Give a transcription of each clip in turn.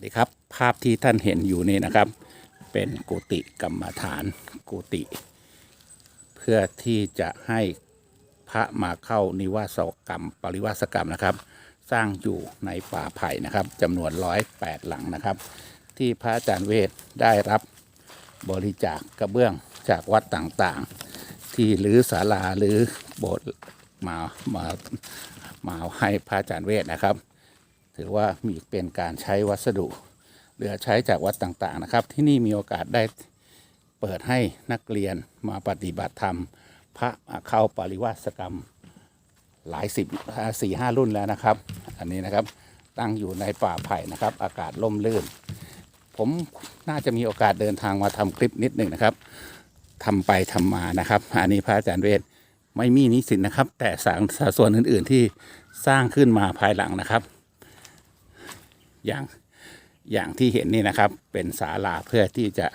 สดีครับ ภาพที่ท่านเห็นอยู่นี่นะครับ เป็นกุฏิกรรมฐานกุฏิเพื่อที่จะให้พระมาเข้านิวาสกรรม ปริวาสกรรมนะครับ สร้างอยู่ในป่าไผ่นะครับจำนวนร้อยแปดหลังนะครับ ที่พระอาจารย์เวทได้รับบริจาคกระเบื้องจากวัดต่างๆ ที่หรือศาลาหรือโบสถ์มามามาให้พระอาจารย์เวทนะครับ ถือว่ามีเป็นการใช้วัสดุเหลือใช้จากวัดต่างๆนะครับ ที่นี่มีโอกาสได้เปิดให้นักเรียนมาปฏิบัติธรรม พระเข้าปริวาสกรรมหลายสิบสี่ห้ารุ่นแล้วนะครับ อันนี้นะครับตั้งอยู่ในป่าไผ่นะครับ อากาศร่มรื่น ผมน่าจะมีโอกาสเดินทางมาทำคลิปนิดหนึ่งนะครับทำไปทำมานะครับ อันนี้พระอาจารย์เวทไม่มีนิสิตนะครับ แต่สางส่วนอื่น ๆที่สร้างขึ้นมาภายหลังนะครับ อย่างอย่างที่เห็นนี่นะครับ เป็นศาลาเพื่อที่จะ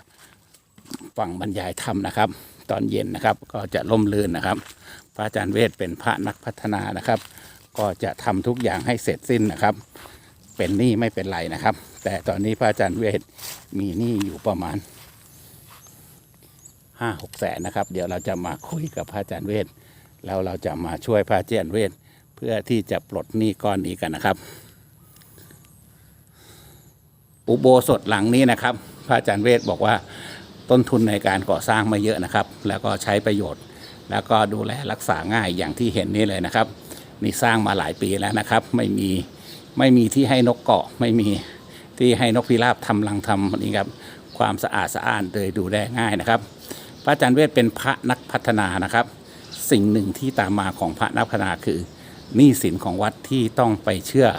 ฟังบรรยายธรรมนะครับ ตอนเย็นนะครับก็จะล่มลื่นนะครับ พระอาจารย์เวทเป็นพระนักพัฒนานะครับ ก็จะทำทุกอย่างให้เสร็จสิ้นนะครับ เป็นหนี้ไม่เป็นไรนะครับ แต่ตอนนี้พระอาจารย์เวทมีหนี้อยู่ประมาณห้าหกแสนนะครับ เดี๋ยวเราจะมาคุยกับพระอาจารย์เวทแล้วเราจะมาช่วยพระอาจารย์เวทเพื่อที่จะปลดหนี้ก้อนนี้กันนะครับ อุโบสถหลังนี้นะครับ พระอาจารย์เวทบอกว่าต้นทุนในการก่อสร้างไม่เยอะนะครับ แล้วก็ใช้ประโยชน์ แล้วก็ดูแลรักษาง่ายอย่างที่เห็นนี่เลยนะครับนี่สร้างมาหลายปีแล้วนะครับ ไม่มีไม่มีที่ให้นกเกาะไม่มีที่ให้นกพิราบทำรังทำนี่ครับความสะอาดสะอ้านเลยดูแลง่ายนะครับ พระอาจารย์เวทเป็นพระนักพัฒนานะครับ สิ่งหนึ่งที่ตามมาของพระนักพัฒนาคือหนี้สินของวัดที่ต้องไปเชื่อ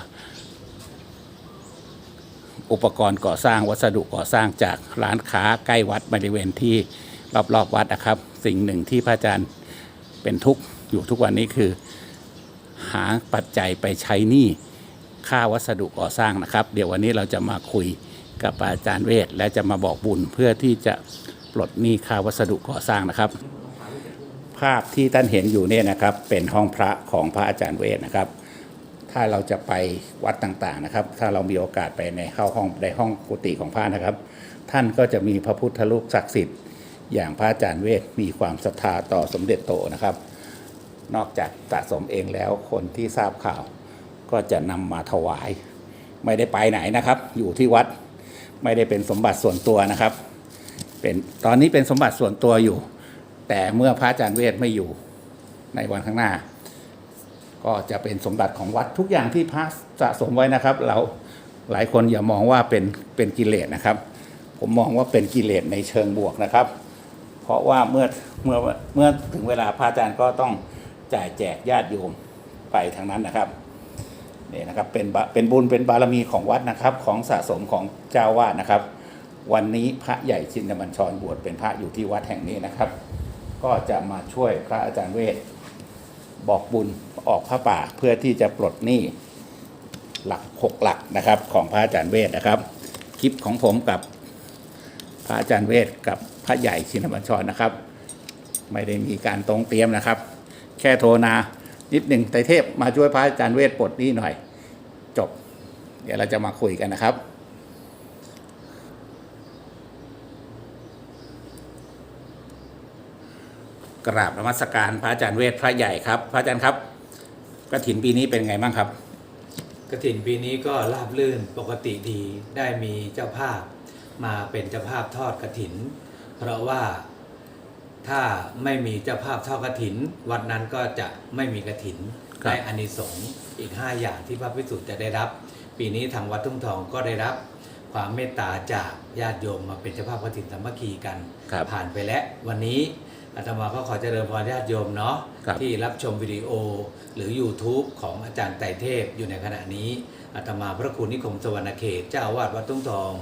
อุปกรณ์ก่อสร้างวัสดุก่อสร้างจากร้านค้าใกล้วัดบริเวณที่รอบๆวัดนะครับ สิ่งหนึ่งที่พระอาจารย์เป็นทุกข์อยู่ทุกวันนี้คือ หาปัจจัยไปใช้หนี้ค่าวัสดุก่อสร้างนะครับ เดี๋ยววันนี้เราจะมาคุยกับอาจารย์เวทและจะมาบอกบุญเพื่อที่จะปลดหนี้ค่าวัสดุก่อสร้างนะครับ ภาพที่ท่านเห็นอยู่เนี่ยนะครับ เป็นห้องพระของพระอาจารย์เวทนะครับ ถ้าเราจะไปวัดต่างๆนะครับ ถ้าเรามีโอกาสไปในเข้าห้องในห้องกุฏิของพระนะครับ ท่านก็จะมีพระพุทธรูปศักดิ์สิทธิ์ อย่างพระอาจารย์เวทมีความศรัทธาต่อสมเด็จโตนะครับ นอกจากสะสมเองแล้วคนที่ทราบข่าว ก็จะนำมาถวาย ไม่ได้ไปไหนนะครับ อยู่ที่วัดไม่ได้เป็นสมบัติส่วนตัวนะครับ เป็นตอนนี้เป็นสมบัติส่วนตัวอยู่ แต่เมื่อพระอาจารย์เวทไม่อยู่ในวันข้างหน้า ก็จะเป็นสมบัติของวัดทุกอย่างที่พระสะสมไว้นะครับ เราหลายคนอย่ามองว่าเป็นเป็นกิเลสนะครับ ผมมองว่าเป็นกิเลสในเชิงบวกนะครับ เพราะว่าเมื่อเมื่อเมื่อถึงเวลาพระอาจารย์ก็ต้องจ่ายแจกญาติโยมไปทางนั้นนะครับนี่นะครับเป็นบะเป็นบุญเป็นบารมีของวัดนะครับ ของสะสมของเจ้าวาดนะครับ วันนี้พระใหญ่ชินบัญชรบวชเป็นพระอยู่ที่วัดแห่งนี้นะครับ ก็จะมาช่วยพระอาจารย์เวท บอกบุญออกพระป่าเพื่อที่จะปลดหนี้หลักหกหลักนะครับของพระอาจารย์เวทนะครับ คลิปของผมกับพระอาจารย์เวทกับพระใหญ่ชินบัญชรนะครับ ไม่ได้มีการตรงเตรียมนะครับ แค่โทรนานิดหนึ่งไตเทพมาช่วยพระอาจารย์เวทปลดหนี้หน่อย จบ เดี๋ยวเราจะมาคุยกันนะครับ กราบนมัสการพระอาจารย์เวทพระใหญ่ครับ พระอาจารย์ครับกระถินปีนี้เป็นไงบ้างครับกระถินปีนี้ก็ราบลื่นปกติดีได้มีเจ้าภาพมาเป็นเจ้าภาพทอดกระถิน เพราะว่าถ้าไม่มีเจ้าภาพทอดกระถิน วัดนั้นก็จะไม่มีกระถินครับได้อานิสงส์อีก 5 อย่างที่พระพิสุทธิ์จะได้รับ ปีนี้ทางวัดทุ่งทองก็ได้รับความเมตตาจากญาติโยมมาเป็นเจ้าภาพกระถินสามัคคีกันครับผ่านไปแล้ววันนี้ อาตมาก็ขอเจริญพรญาติโยมเนาะครับที่รับชมวิดีโอหรือ YouTube ของอาจารย์ไตรเทพอยู่ในขณะนี้อาตมาพระครูนิคมสวรรณเขตเจ้าอาวาสวัดทุ่งทอง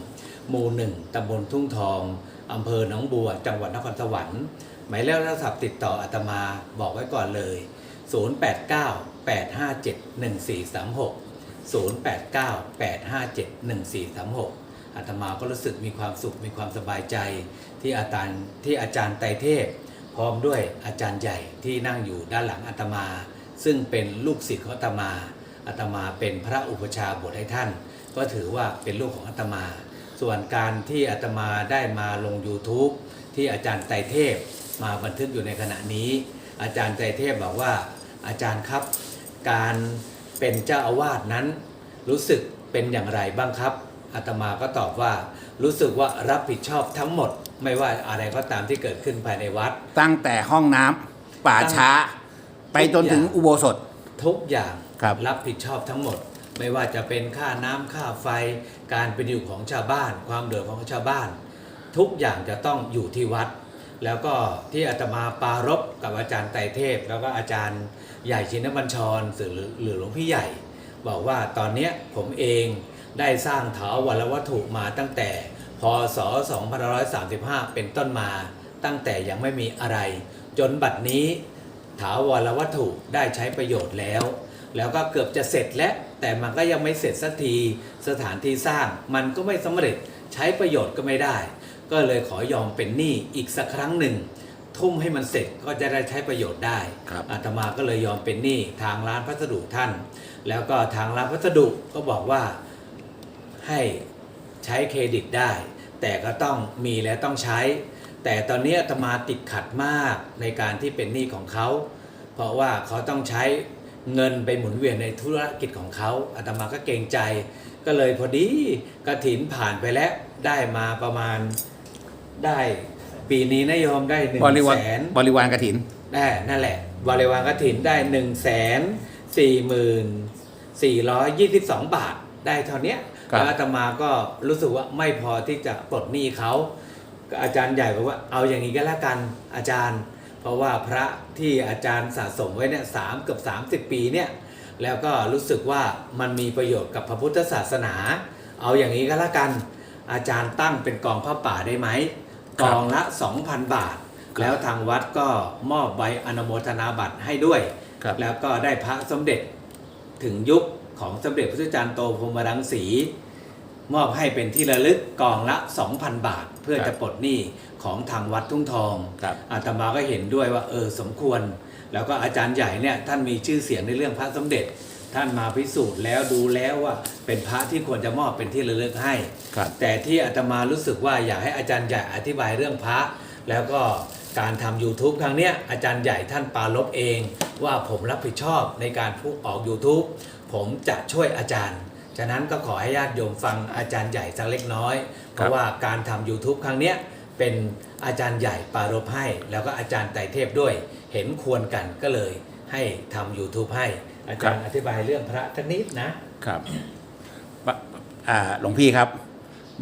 หมู่หนึ่งตำบลทุ่งทองอำเภอหนองบัว จังหวัดนครสวรรค์หมายเลขโทรศัพท์ติดต่ออาตมาบอกไว้ก่อนเลย 089 857 1436 089 857 1436อาตมาก็รู้สึกมีความสุขมีความสบายใจที่อาจารย์ที่อาจารย์ไตรเทพ พร้อมด้วยอาจารย์ใหญ่ที่นั่งอยู่ด้านหลังอาตมา ซึ่งเป็นลูกศิษย์ของอาตมาอาตมาเป็นพระอุปชาบทให้ท่าน ก็ถือว่าเป็นลูกของอาตมา ส่วนการที่อาตมาได้มาลง YouTube ที่อาจารย์ไตรเทพมาบันทึกอยู่ในขณะนี้ อาจารย์ไตรเทพบอกว่าอาจารย์ครับ การเป็นเจ้าอาวาสนั้น รู้สึกเป็นอย่างไรบ้างครับอาตมาก็ตอบว่า รู้สึกว่ารับผิดชอบทั้งหมด ไม่ว่าอะไรก็ตามที่เกิดขึ้นภายในวัด ตั้งแต่ห้องน้ำป่าช้า ไปจนถึงอุโบสถ ทุกอย่างครับ รับผิดชอบทั้งหมด ไม่ว่าจะเป็นค่าน้ำค่าไฟ การเป็นอยู่ของชาวบ้าน ความเดือดร้อนของชาวบ้าน ทุกอย่างจะต้องอยู่ที่วัด แล้วก็ที่อาตมาปรารบกับอาจารย์ไตรเทพ แล้วก็อาจารย์ใหญ่ชินบัญชรหรือหรือหลวงพี่ใหญ่ บอกว่าตอนเนี้ยผมเองได้สร้างเถาวรวัตถุมาตั้งแต่ พศ 2535 เป็นต้นมาตั้งแต่ยังไม่มีอะไร จนบัดนี้ถาวรวัตถุได้ใช้ประโยชน์แล้ว แล้วก็เกือบจะเสร็จแล้ว แต่มันก็ยังไม่เสร็จสักทีสถานที่สร้างมันก็ไม่สำเร็จใช้ประโยชน์ก็ไม่ได้ ก็เลยขอยอมเป็นหนี้อีกสักครั้งหนึ่ง ทุ่มให้มันเสร็จก็จะได้ใช้ประโยชน์ได้ครับอาตมาก็เลยยอมเป็นหนี้ทางร้านพัสดุท่าน แล้วก็ทางร้านพัสดุก็บอกว่าให้ ใช้เครดิตได้ แต่ก็ต้องมีและต้องใช้ แต่ตอนนี้อาตมาติดขัดมากในการที่เป็นหนี้ของเขา เพราะว่าเขาต้องใช้เงินไปหมุนเวียนในธุรกิจของเขาอาตมาก็เกรงใจ ก็เลยพอดีกระถินผ่านไปแล้วได้มาประมาณได้ปีนี้นายโยมได้หนึ่งบริวารแสนบริวารกถินได้นั่นแหละ บริวารกถินได้หนึ่งแสนสี่หมื่นสี่ร้อยยี่สิบสองบาทได้เท่าเนี้ยครับ แล้วอาตมาก็รู้สึกว่าไม่พอที่จะปลดหนี้เขาก็อาจารย์ใหญ่บอกว่าเอาอย่างนี้ก็แล้วกันอาจารย์ เพราะว่าพระที่อาจารย์สะสมไว้เนี่ยสามเกือบสามสิบปีเนี่ยแล้วก็รู้สึกว่ามันมีประโยชน์กับพระพุทธศาสนา เอาอย่างนี้ก็แล้วกัน อาจารย์ตั้งเป็นกองผ้าป่าได้ไหมคกรับองละ 2,000 บาท แล้วทางวัดก็มอบใบอนุโมทนาบัตรให้ด้วยครับแล้วก็ได้พระสมเด็จถึงยุค ของสมเด็จพระพุทธจารย์โตพรหมรังสี มอบให้เป็นที่ระลึกกองละ 2,000 บาท เพื่อครับจะปลดหนี้ของทางวัดทุ่งทองครับอาตมาก็เห็นด้วยว่าเออสมควร แล้วก็อาจารย์ใหญ่เนี่ยท่านมีชื่อเสียงในเรื่องพระสมเด็จ ท่านมาพิสูจน์แล้วดูแล้วว่าเป็นพระที่ควรจะมอบเป็นที่ระลึกให้ครับแต่ที่อาตมารู้สึกว่าอยากให้อาจารย์ใหญ่อธิบายเรื่องพระ แล้วก็การทำ YouTube ครั้งเนี้ยอาจารย์ใหญ่ท่านปรารบเอง ว่าผมรับผิดชอบในการพูดออก YouTube ผมจะช่วยอาจารย์ ฉะนั้นก็ขอให้ญาติโยมฟังอาจารย์ใหญ่สักเล็กน้อย เพราะว่าการทำ YouTube ครั้งเนี้ยเป็นอาจารย์ใหญ่ปรารบให้ แล้วก็อาจารย์ไตรเทพด้วย เห็นควรกันก็เลยให้ทำ YouTube ให้ อาจารย์อธิบายเรื่องพระทักนิดนะครับปะอ่าหลวงพี่ครับ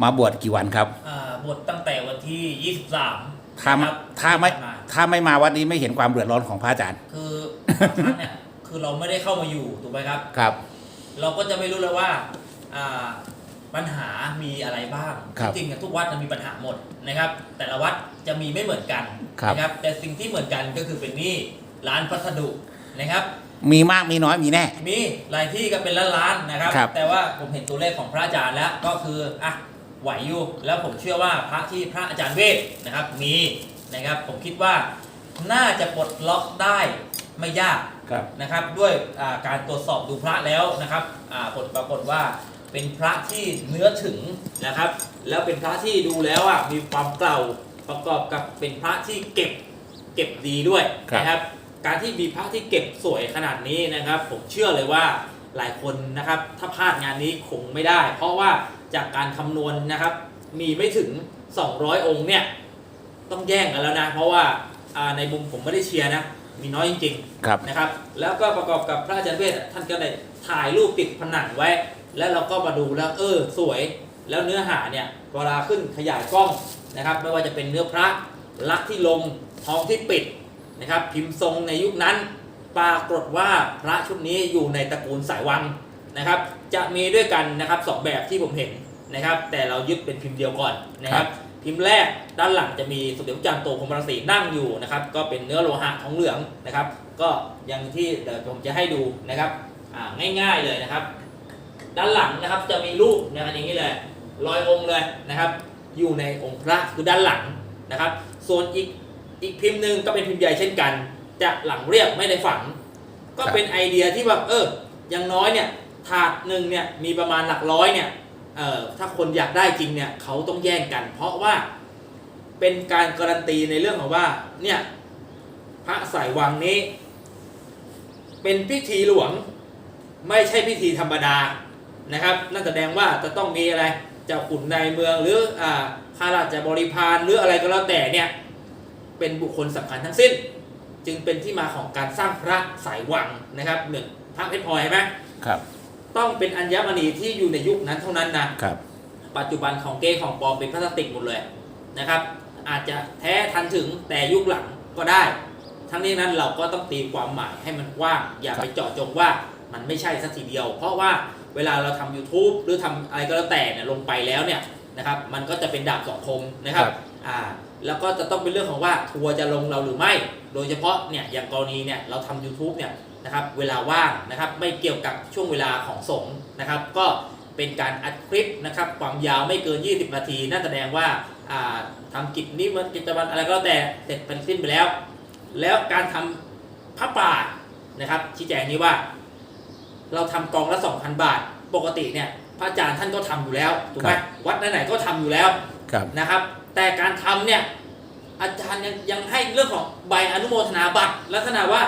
มาบวชกี่วันครับอ่าบทตั้งแต่วันที่ 23ถ้านะครับถ้าไม่ที่ผ่นถ้าไม่มาวัดนี้ไม่เห็นความเดือดร้อนของพระอาจารย์ คือบางครั้งเนี่ย คือเราไม่ได้เข้ามาอยู่ถูกไหมครับ ครับ เราก็จะไม่รู้เลยว่าอ่าปัญหามีอะไรบ้าง ครับจริงๆอะทุกวัดจะมีปัญหาหมดนะครับ แต่ละวัดจะมีไม่เหมือนกันครับ นะครับ แต่สิ่งที่เหมือนกันก็คือเป็นหนี่ร้านพัสดุนะครับ มีมากมีน้อยมีแน่ มีหลายที่ก็เป็นล้านๆนะครับ ครับแต่ว่าผมเห็นตัวเลขของพระอาจารย์แล้วก็คืออะไหวอยู่แล้วผมเชื่อว่าพระที่พระอาจารย์เวทนะครับมีนะครับ ผมคิดว่าน่าจะปลดล็อกได้ไม่ยาก ครับนะครับด้วยอ่าการตรวจสอบดูพระแล้วนะครับอ่าผลปรากฏว่าเป็นพระที่เนื้อถึงนะครับ แล้วเป็นพระที่ดูแล้วอะมีความเก่าประกอบกับเป็นพระที่เก็บเก็บดีด้วยครับนะครับ การที่มีพระที่เก็บสวยขนาดนี้นะครับ ผมเชื่อเลยว่าหลายคนนะครับ ถ้าพลาดงานนี้คงไม่ได้ เพราะว่าจากการคำนวณนะครับ มีไม่ถึง 200 องค์เนี่ย ต้องแย่งกันแล้วนะ เพราะว่าอ่าในมุมผมไม่ได้เชียร์นะ มีน้อยจริงๆครับนะครับ แล้วก็ประกอบกับพระอาจารย์เวทท่านก็ได้ถ่ายรูปติดผนังไว้ แล้วเราก็มาดูแล้วเออสวย แล้วเนื้อหาเนี่ยเวลาขึ้นขยายกล้องนะครับ ไม่ว่าจะเป็นเนื้อพระลักษณ์ที่ลงทองที่ปิดนะครับ พิมพ์ทรงในยุคนั้น ปรากฏว่าพระชุดนี้อยู่ในตระกูลสายวังนะครับ จะมีด้วยกันนะครับสองแบบที่ผมเห็นนะครับ แต่เรายึดเป็นพิมพ์เดียวก่อนนะครับ พิมพ์แรกด้านหลังจะมีสมเด็จพระจันทร์โตพรหมรังสีนั่งอยู่นะครับ ก็เป็นเนื้อโลหะทองเหลืองนะครับ ก็อย่างที่เดี๋ยวผมจะให้ดูนะครับง่ายๆเลยนะครับ ด้านหลังนะครับจะมีรูปนะครับอย่างนี้เลยรอยองค์เลยนะครับ อยู่ในองค์พระคือด้านหลังนะครับ ส่วนอีกอีกพิมพ์หนึ่งก็เป็นพิมพ์ใหญ่เช่นกัน จะหลังเรียบไม่ได้ฝัง ก็เป็นไอเดียที่แบบเอออย่างน้อยเนี่ยถาดหนึ่งเนี่ยมีประมาณหลักร้อยเนี่ย เอ่อถ้าคนอยากได้จริงเนี่ยเขาต้องแย่งกัน เพราะว่าเป็นการการันตีในเรื่องของว่าเนี่ยพระสายวังนี้ เป็นพิธีหลวงไม่ใช่พิธีธรรมดานะครับนั่นแสดงว่าจะต้องมีอะไรเจ้าขุนในเมืองหรืออ่าข้าราชบริพารหรืออะไรก็แล้วแต่เนี่ยเป็นบุคคลสำคัญทั้งสิ้น จึงเป็นที่มาของการสร้างพระสายวังนะครับหมือนพระเพชรพลอยเห็นไหมครับ ต้องเป็นอัญมณีที่อยู่ในยุคนั้นเท่านั้นนะครับ ปัจจุบันของเก้ของปลอมเป็นพลาสติกหมดเลยนะครับ อาจจะแท้ทันถึงแต่ยุคหลังก็ได้ ทั้งนี้นั้นเราก็ต้องตีความหมายให้มันกว้าง อย่าไปเจาะจงว่ามันไม่ใช่สักทีเดียว เพราะว่าเวลาเราทำ YouTube หรือทำอะไรก็แล้วแต่เนี่ยลงไปแล้วเนี่ยนะครับ มันก็จะเป็นดาบสองคมนะครับครับอ่า แล้วก็จะต้องเป็นเรื่องของว่าทัวร์จะลงเราหรือไม่ โดยเฉพาะเนี่ยอย่างกรณีเนี่ยเราทำ YouTube เนี่ยนะครับเวลาว่างนะครับไม่เกี่ยวกับช่วงเวลาของสงฆ์นะครับ ก็เป็นการอัดคลิปนะครับความยาวไม่เกิน 20 นาทีนั่นแสดงว่าอ่าทำกิจนี้มันกิจวัตรอะไรก็แล้วแต่เสร็จเป็นสิ้นไปแล้ว แล้วการทำพระป่านะครับชี้แจงนี้ว่า เราทำกองละ 2,000 บาท ปกติเนี่ยพระอาจารย์ท่านก็ทำอยู่แล้วถูกไหมครับวัดไหนๆก็ทำอยู่แล้วครับนะครับ แต่การทำเนี่ยอาจารย์ยังยังให้เรื่องของใบอนุโมทนาบัตรลักษณะว่า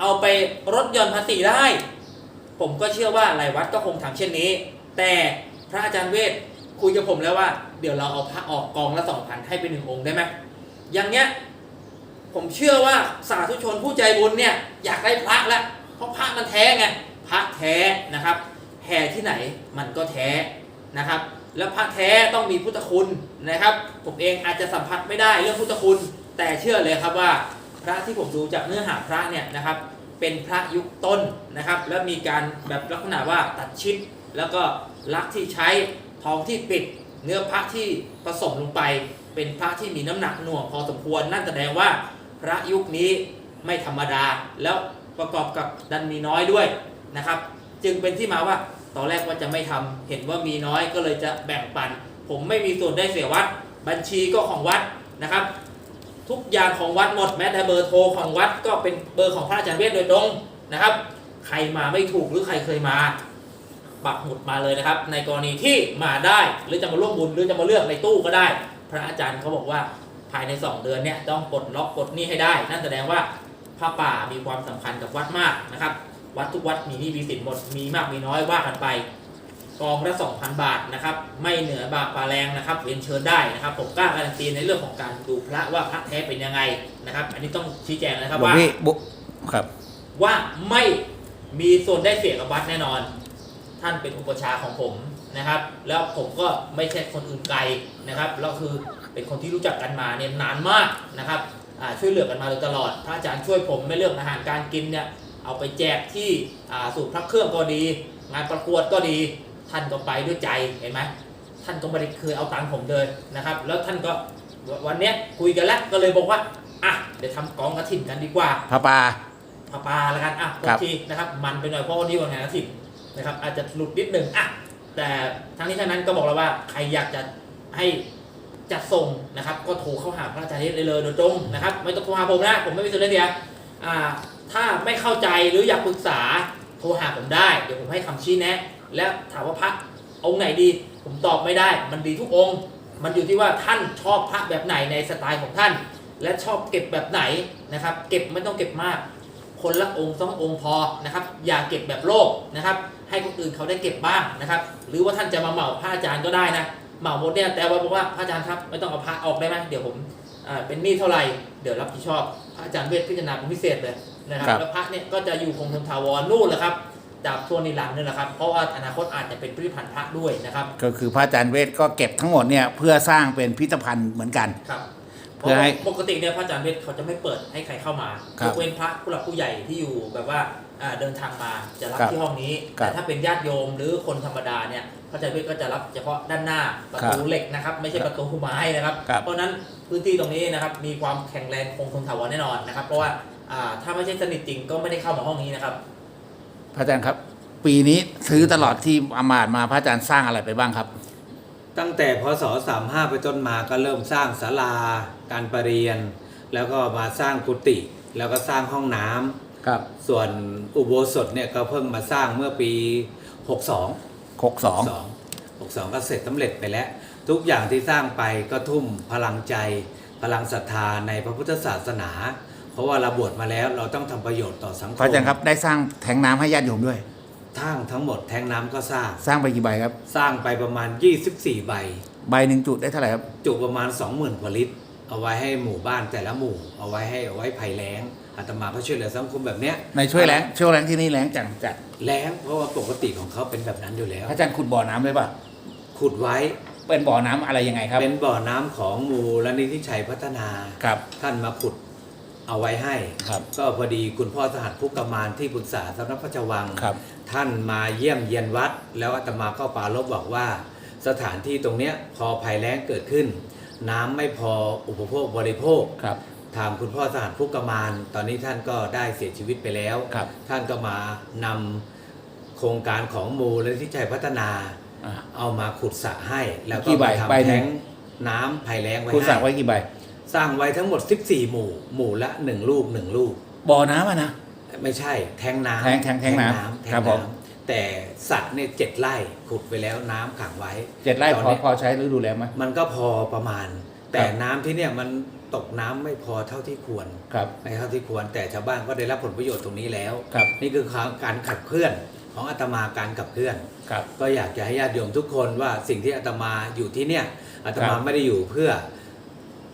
เอาไปลดหย่อนภาษีได้ ผมก็เชื่อว่าหลายวัดก็คงทำเช่นนี้ แต่พระอาจารย์เวทคุยกับผมแล้วว่า เดี๋ยวเราเอาพระออกกองละสองพันให้เป็นหนึ่งองค์ได้ไหมอย่างเนี้ยผมเชื่อว่าสาธุชนผู้ใจบุญเนี่ยอยากได้พระแล้วเพราะพระมันแท้ไงพระแท้นะครับแห่ที่ไหนมันก็แท้นะครับ แล้วพระแท้ต้องมีพุทธคุณนะครับ ผมเองอาจจะสัมผัสไม่ได้เรื่องพุทธคุณ แต่เชื่อเลยครับว่า พระที่ผมดูจากเนื้อหาพระเนี่ยนะครับ เป็นพระยุคต้นนะครับ แล้วมีการแบบลักษณะว่าตัดชิด แล้วก็ลักที่ใช้ทองที่ปิดเนื้อพระที่ผสมลงไป เป็นพระที่มีน้ำหนักหน่วงพอสมควร นั่นแสดงว่าพระยุคนี้ไม่ธรรมดา แล้วประกอบกับดันมีน้อยด้วยนะครับ จึงเป็นที่มาว่า ตอนแรกว่าจะไม่ทำเห็นว่ามีน้อยก็เลยจะแบ่งปัน ผมไม่มีส่วนได้เสียวัด บัญชีก็ของวัดนะครับ ทุกอย่างของวัดหมดแม้แต่เบอร์โทรของวัดก็เป็นเบอร์ของพระอาจารย์เวทโดยตรงนะครับ ใครมาไม่ถูกหรือใครเคยมาปักหมุดมาเลยนะครับ ในกรณีที่มาได้หรือจะมาร่วมบุญหรือจะมาเลือกในตู้ก็ได้ พระอาจารย์เขาบอกว่าภายใน 2 เดือนเนี่ยต้องปลดล็อกปลดหนี้ให้ได้ นั่นแสดงว่าพระป่ามีความสำคัญกับวัดมากนะครับ วัดทุกวัดมีหนี้มีสินหมดมีมากมีน้อยว่ากันไปกองละ2,000บาทนะครับ ไม่เหนือบาปปลาแรงนะครับเรียนเชิญได้นะครับ ผมกล้าการันตีในเรื่องของการดูพระว่าพระแท้เป็นยังไงนะครับ อันนี้ต้องชี้แจงนะครับหลวงว่าพี่บุครับ ว่าไม่มีส่วนได้เสียกับวัดแน่นอน ท่านเป็นอุปชฌาย์ของผมนะครับ แล้วผมก็ไม่ใช่คนอื่นไกลนะครับแล้วคือเป็นคนที่รู้จักกันมาเนี่ยนานมากนะครับอ่าช่วยเหลือกันมาโดยตลอดพระอาจารย์ช่วยผมไม่เรื่องอาหารการกินเนี่ย เอาไปแจกที่อ่าสูตรพระเครื่องก็ดี งานประกวดก็ดี ท่านก็ไปด้วยใจเห็นไหมท่านก็ไม่ได้เคยเอาตังค์ผมเลยนะครับ แล้วท่านก็วันเนี้ยคุยกันแล้วก็เลยบอกว่าอะเดี๋ยวทำกองกระถิ่นกันดีกว่าพระปาปลาปลาแล้วกันอะครับโอเคนะครับมันไปหน่อยเพราะวันนี้วันงานอาทิตย์นะครับ อาจจะหลุดนิดหนึ่งอะแต่ทั้งนี้ทั้งนั้นก็บอกแล้วว่าใครอยากจะให้จัดส่งนะครับ ก็โทรเข้าหาพระอาจารย์ได้เลยโดยตรงนะครับ ไม่ต้องโทรหาผมนะผมไม่มีส่วนได้เสียอ่า ถ้าไม่เข้าใจหรืออยากปรึกษาโทรหาผมได้ เดี๋ยวผมให้คำชี้แนะ และถามว่าพระองค์ไหนดี ผมตอบไม่ได้ มันดีทุกองค์ มันอยู่ที่ว่าท่านชอบพระแบบไหนในสไตล์ของท่าน และชอบเก็บแบบไหนนะครับ เก็บไม่ต้องเก็บมาก คนละองค์สององค์พอนะครับ อย่าเก็บแบบโลภนะครับ ให้คนอื่นเขาได้เก็บบ้างนะครับ หรือว่าท่านจะมาเหมาพระอาจารย์ก็ได้นะเหมาหมดเนี่ยแต่ว่าบอกว่าพระอาจารย์ครับไม่ต้องเอาพระออกได้ไหมเดี๋ยวผม อ่าเป็นหนี้เท่าไหร่เดี๋ยวรับผิดชอบพระอาจารย์เวทพิจารณาเป็นพิเศษเลยนะครับครับแล้วพระเนี่ยก็จะอยู่คงทนถาวรนู่นแหละครับดาบทวนนิรันดร์นี่แหละครับ เพราะว่าอนาคตอาจจะเป็นพิพิธภัณฑ์พระด้วยนะครับ ก็คือพระอาจารย์เวทก็เก็บทั้งหมดเนี่ยเพื่อสร้างเป็นพิพิธภัณฑ์เหมือนกันครับเพื่อให้ปกติเนี่ยพระอาจารย์เวทเขาจะไม่เปิดให้ใครเข้ามาครัยบกเว้นพระผู้หลักผู้ใหญ่ที่อยู่แบบว่าอ่าเดินทางมาจะรับครับที่ห้องนี้ครับแต่ถ้าเป็นญาติโยมหรือคนธรรมดาเนี่ยพระอาจารย์เวทก็จะรับเฉพาะด้านหน้าประครับตูเหล็กนะครับ ไม่ใช่ครับประตูไม้นะครับครับเพราะฉะนั้น พื้นที่ตรงนี้นะครับมีความแข็งแรงคงทนถาวรแน่นอนนะครับ เพราะว่าอ่าถ้าไม่ใช่สนิทจริงก็ไม่ได้เข้ามาห้องนี้นะครับ พระอาจารย์ครับ ปีนี้ซื้อตลอดที่อามาตย์มาพระอาจารย์สร้างอะไรไปบ้างครับ ตั้งแต่พศ35ไปต้นมาก็เริ่มสร้างศาลาการประเรียน แล้วก็มาสร้างกุฏิแล้วก็สร้างห้องน้ำครับส่วนอุโบสถเนี่ยก็เพิ่งมาสร้างเมื่อปี 62หกสอง62 62ก็เสร็จสำเร็จไปแล้ว ทุกอย่างที่สร้างไปก็ทุ่มพลังใจ พลังศรัทธาในพระพุทธศาสนา เพราะว่าเราบวชมาแล้วเราต้องทำประโยชน์ต่อสังคพระมอาจารย์ครับได้สร้างแทงน้ำให้ญาติโยมด้วย ทั้งทั้งหมดแทงน้ำก็สร้าง สร้างไปกี่ใบครับ สร้างไปประมาณ 24 ใบ ใบหนึ่งจุได้เท่าไหร่ครับ จุประมาณ 20,000กว่าลิตร เอาไว้ให้หมู่บ้านแต่ละหมู่ เอาไว้ให้เอาไว้ภัยแล้งอาตมาก็ช่วยเหลือสังคมแบบเนี้ยในช่วยแรงช่วยแรงที่นี่แรงจังจัดแล้งเพราะว่าปกติของเขาเป็นแบบนั้นอยู่แล้ว พระอาจารย์ขุดบ่อน้ำเลยป่ะ ขุดไว้ เป็นบ่อน้ำอะไรยังไงครับ เป็นบ่อน้ำของมูลนิธิชัยพัฒนาครับ ท่านมาขุดเอาไว้ให้ครับ ก็พอดีคุณพ่อสหัสภุกกมานที่ปรึกษาสำนักพระราชวังครับ ท่านมาเยี่ยมเยียนวัด แล้วอาตมาก็ปรารบบอกว่า สถานที่ตรงเนี้ยพอภัยแล้งเกิดขึ้น น้ำไม่พออุปโภคบริโภคครับถามคุณพ่อสหัสภุกกมาน ตอนนี้ท่านก็ได้เสียชีวิตไปแล้วครับท่านก็มานำโครงการของมูลนิธิชัยพัฒนาอ่า เอามาขุดสระให้ แล้วก็กี่ใบมาใบทำหนึ่แท้ง งน้ำภัยแล้งไว้คุณสั่งให้ไว้กี่ใบ สร้างไว้ทั้งหมด 14 หมู่ หมู่ละ1ลูก1ลูก บ่อน้ำอะนะ ไม่ใช่แทงน้ำแทงแทงแทงน้ำแทงครับผม น้ำแต่สระเนี่ยเจ็ดไร่ขุดไปแล้วน้ำขังไว้ เจ็ดไร่ตอนพอนี้ พอใช้ฤดูแล้งไหม มันก็พอประมาณ แต่ครับ น้ำที่เนี่ยมันตกน้ำไม่พอเท่าที่ควรครับ ไม่เท่าที่ควร แต่ชาวบ้านก็ได้รับผลประโยชน์ตรงนี้แล้ว ครับ นี่คือการขับเคลื่อนของอาตมาการขับเคลื่อน ครับ ก็อยากจะให้ญาติโยมทุกคนว่าสิ่งที่อาตมาอยู่ที่เนี่ยอาตมาครับไม่ได้อยู่เพื่อ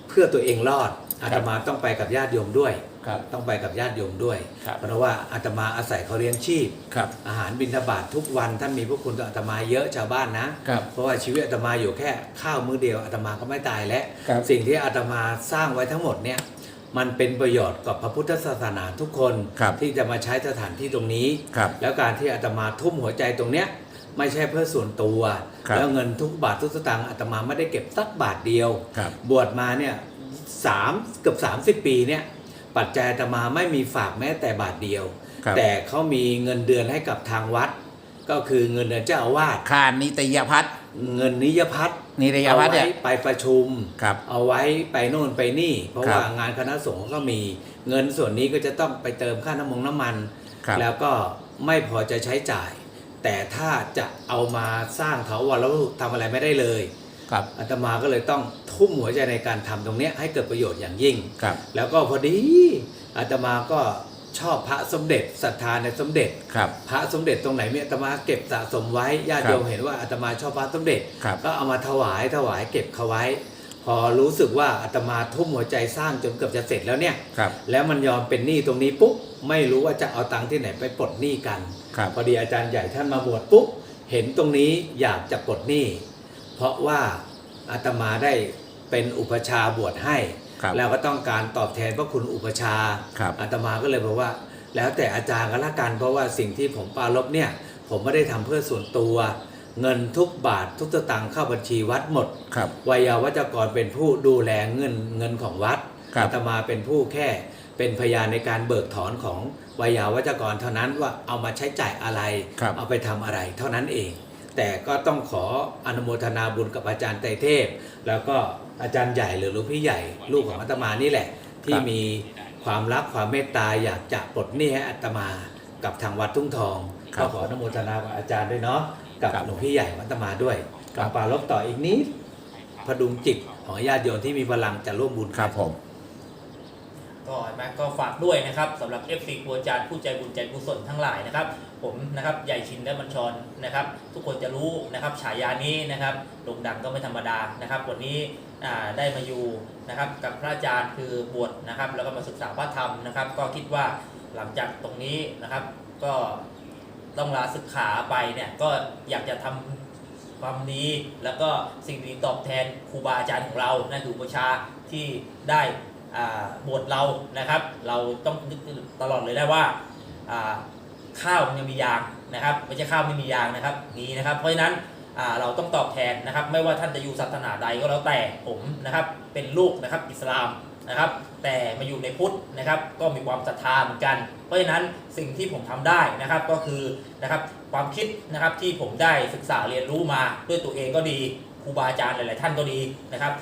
เพื่อตัวเองรอดอาตมาต้องไปกับญาติโยมด้วยครับต้องไปกับญาติโยมด้วยครับเพราะว่าอาตมาอาศัยเขาเลี้ยงชีพครับอาหารบิณฑบาตทุกวันท่านมีพระคุณต่ออาตมาเยอะชาวบ้านนะครับเพราะว่าชีวิตอาตมาอยู่แค่ข้าวมื้อเดียวอาตมาก็ไม่ตายแล้วครับสิ่งที่อาตมาสร้างไว้ทั้งหมดเนี่ยมันเป็นประโยชน์กับพระพุทธศาสนาทุกคนครับที่จะมาใช้สถานที่ตรงนี้ครับแล้วการที่อาตมาทุ่มหัวใจตรงเนี้ย ไม่ใช่เพื่อส่วนตัว ครับแล้วเงินทุกบาททุกสตางค์อาตมาไม่ได้เก็บสักบาทเดียว ครับ บวชมาเนี่ยสามเกือบ 30 ปีเนี่ยปัจจัยอาตมาไม่มีฝากแม้แต่บาทเดียว ครับแต่เขามีเงินเดือนให้กับทางวัด ก็คือเงินเดือนเจ้าอาวาสค่านิตยพัฒน์เงินนิยพัฒน์นิตยเอาพัฒน์ไว้เนี่ยไปประชุม ครับ เอาไว้ไปโน่นไปนี่ เพราะครับว่างานคณะสงฆ์ก็มีเงินส่วนนี้ก็จะต้องไปเติมค่าน้ำมงน้ำมัน ครับ แล้วก็ไม่พอจะใช้จ่าย แต่ถ้าจะเอามาสร้างเถาวรวัตถุทำอะไรไม่ได้เลยครับอาตมาก็เลยต้องทุ่มหัวใจในการทำตรงเนี้ยให้เกิดประโยชน์อย่างยิ่งครับแล้วก็พอดีอาตมาก็ชอบพระสมเด็จศรัทธาในสมเด็จครับพระสมเด็จตรงไหนมีอาตมาเก็บสะสมไว้ญาติครับโยมเห็นว่าอาตมาชอบพระสมเด็จครับก็เอามาถวายถวายเก็บเขาไว้ พอรู้สึกว่าอาตมาทุ่มหัวใจสร้างจนเกือบจะเสร็จแล้วเนี่ยครับแล้วมันยอมเป็นหนี้ตรงนี้ปุ๊บไม่รู้ว่าจะเอาตังค์ที่ไหนไปปลดหนี้กัน ครับ พอดีอาจารย์ใหญ่ท่านมาบวชปุ๊บเห็นตรงนี้อยากจะปลดหนี้ เพราะว่าอาตมาได้เป็นอุปชฌาย์บวชให้ ครับแล้วก็ต้องการตอบแทนพระคุณอุปชฌาย์ครับ อาตมาก็เลยบอกว่า แล้วแต่อาจารย์ก็ละกันเพราะว่าสิ่งที่ผมปรารบเนี่ย ผมไม่ได้ทำเพื่อส่วนตัว เงินทุกบาททุกสตางค์เข้าบัญชีวัดหมด ครับ วัยาวัจกรเป็นผู้ดูแลเงินเงินของวัดครับ อาตมาเป็นผู้แค่ เป็นพยานในการเบิกถอนของวัยาวัจกรเท่านั้นว่าเอามาใช้จ่ายอะไรครับเอาไปทำอะไรเท่านั้นเอง แต่ก็ต้องขออนุโมทนาบุญกับอาจารย์ไตรเทพ แล้วก็อาจารย์ใหญ่หรือหลวงพี่ใหญ่ลูกของอาตมานี่แหละ ที่มีความรักความเมตตาอยากจะปลดหนี้ให้อาตมากับทางวัดทุ่งทองครัก็บขออนุโมทนากับอาจารย์ด้วยเนาะกับครับหลวงพี่ใหญ่ของอาตมาด้วยครักับบปรารบต่ออีกนิดพดุงจิตของญาติโยมที่มีพลังจะร่วมบุญครับผม ก็เห็นไหมก็ฝากด้วยนะครับสำหรับ FC ครูอาจารย์ผู้ใจบุญใจกุศลทั้งหลายนะครับ ผมนะครับใหญ่ชินและบัญชรนะครับ ทุกคนจะรู้นะครับฉายานี้นะครับโด่งดังก็ไม่ธรรมดานะครับ วันนี้ได้มาอยู่นะครับกับพระอาจารย์คือบวชนะครับ แล้วก็มาศึกษาพระธรรมนะครับ ก็คิดว่าหลังจากตรงนี้นะครับ ก็ต้องลาศึกขาไปเนี่ยก็อยากจะทำความดีแล้วก็สิ่งดีตอบแทนครูบาอาจารย์ของเรานั่นคืออุปชาที่ได้ บวชเรานะครับ เราต้องนึกตลอดเลยได้ว่าข้าวมันยังมียางนะครับไม่ใช่ข้าวไม่มียางนะครับมีนะครับ เพราะฉะนั้นเราต้องตอบแทนนะครับ ไม่ว่าท่านจะอยู่ศาสนาใดก็แล้วแต่ผมนะครับเป็นลูกนะครับอิสลามนะครับ แต่มาอยู่ในพุทธนะครับ ก็มีความศรัทธาเหมือนกัน เพราะฉะนั้นสิ่งที่ผมทำได้นะครับก็คือนะครับความคิดนะครับที่ผมได้ศึกษาเรียนรู้มาด้วยตัวเองก็ดีครูบาอาจารย์หลาย ๆ ท่านก็ดีนะครับ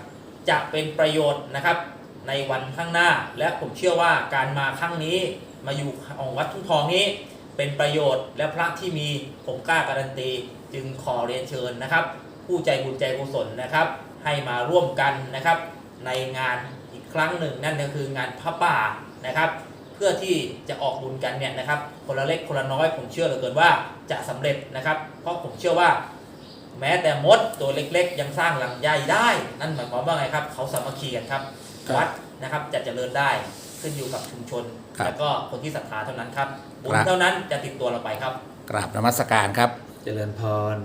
จะเป็นประโยชน์นะครับ ในวันข้างหน้า และผมเชื่อว่าการมาครั้งนี้มาอยู่ของวัดทุ่งทองนี้ เป็นประโยชน์และพระที่มีผมกล้าการันตีจึงขอเรียนเชิญนะครับ ผู้ใจบุญใจกุศลนะครับ ให้มาร่วมกันนะครับ ในงานอีกครั้งหนึ่ง นั่นก็คืองานพระป่านะครับ เพื่อที่จะออกบุญกันเนี่ยนะครับ คนละเล็กคนละน้อยผมเชื่อเหลือเกินว่าจะสำเร็จนะครับ เพราะผมเชื่อว่าแม้แต่มดตัวเล็กๆ ยังสร้างหลังใหญ่ได้ นั่นหมายความว่าไงครับ เขาสามัคคีกันครับ ครับวัดนะครับจะเจริญได้ขึ้นอยู่กับชุมชน ครับแล้วก็คนที่ศรัทธาเท่านั้นครับบุญครับ เท่านั้นจะติดตัวเราไปครับ กราบนมัสการครับ เจริญพร